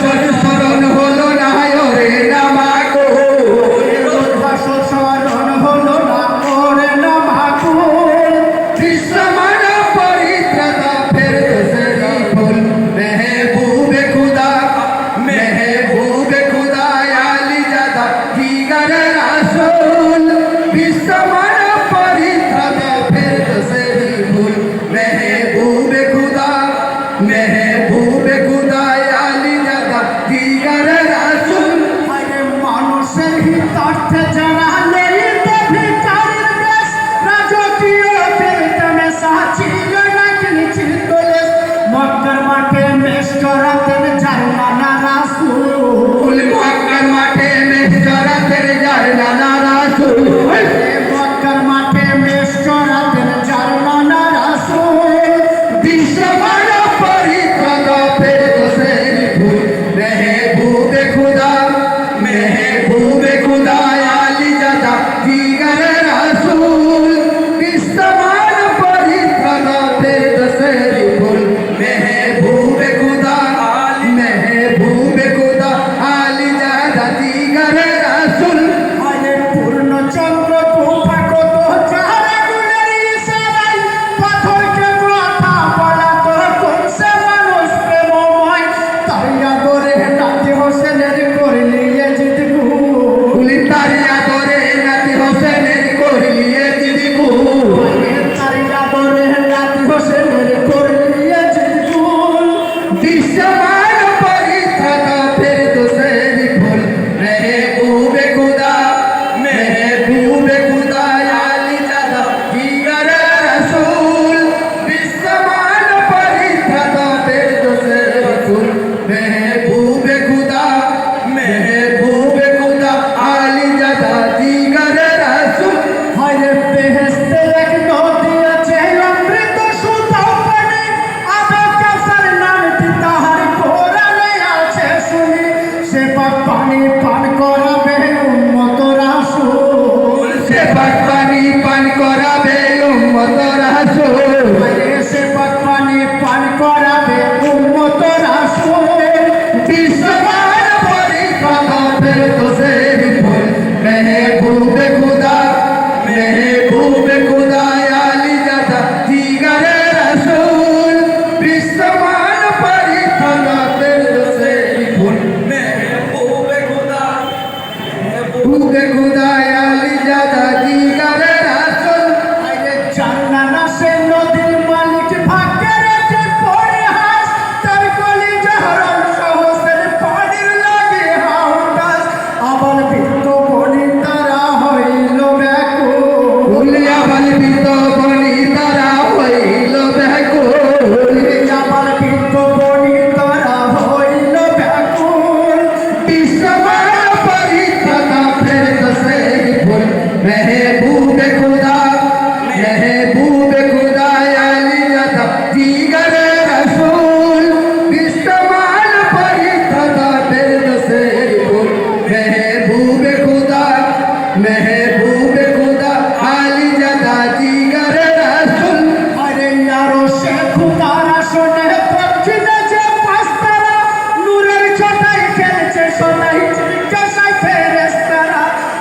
Thank you.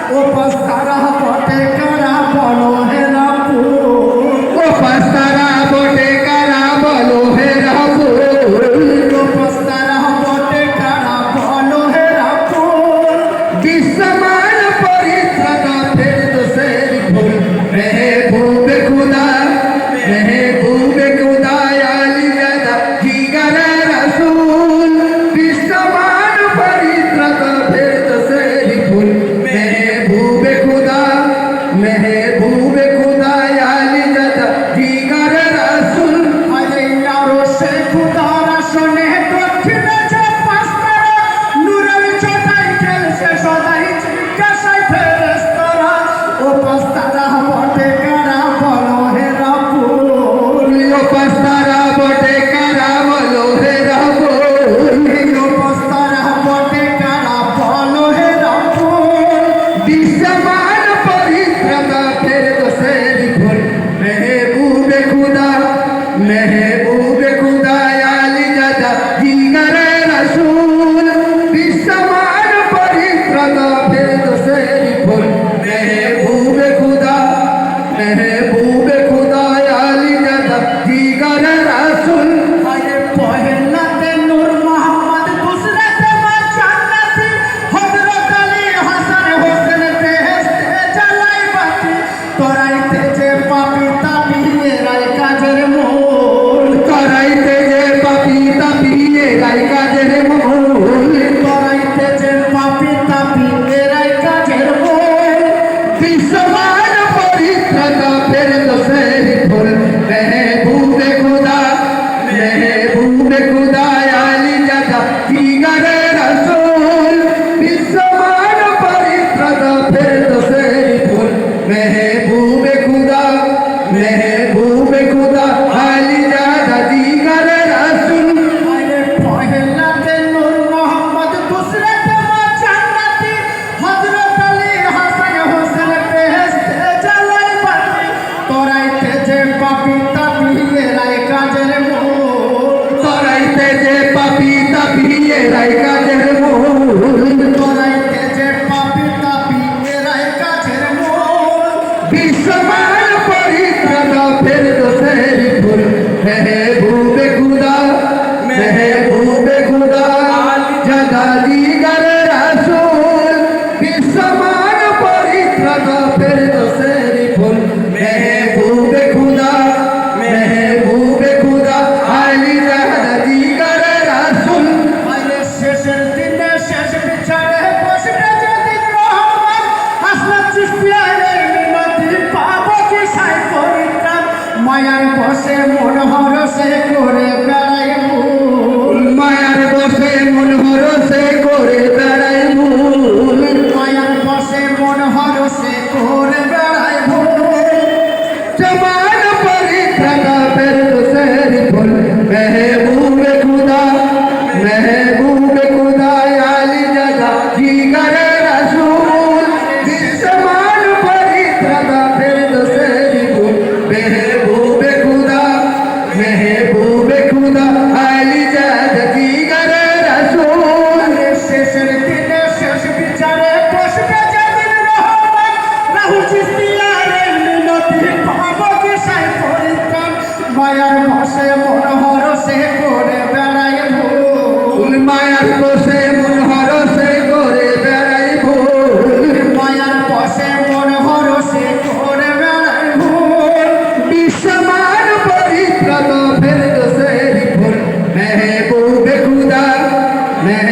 ও পাস্তারা পটে কারা বলো হে എടുക്കാൻ মনোহর সে করে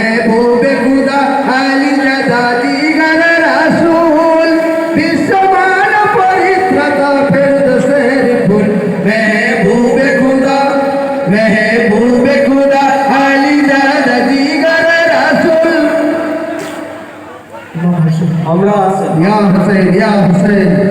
महबूब खुदा अली दीगर रसूल विश्वमान पवित्रत फिरदसेर फूल महबूब खुदा महबूब खुदा अली दीगर रसूल या हुसैन या हुसैन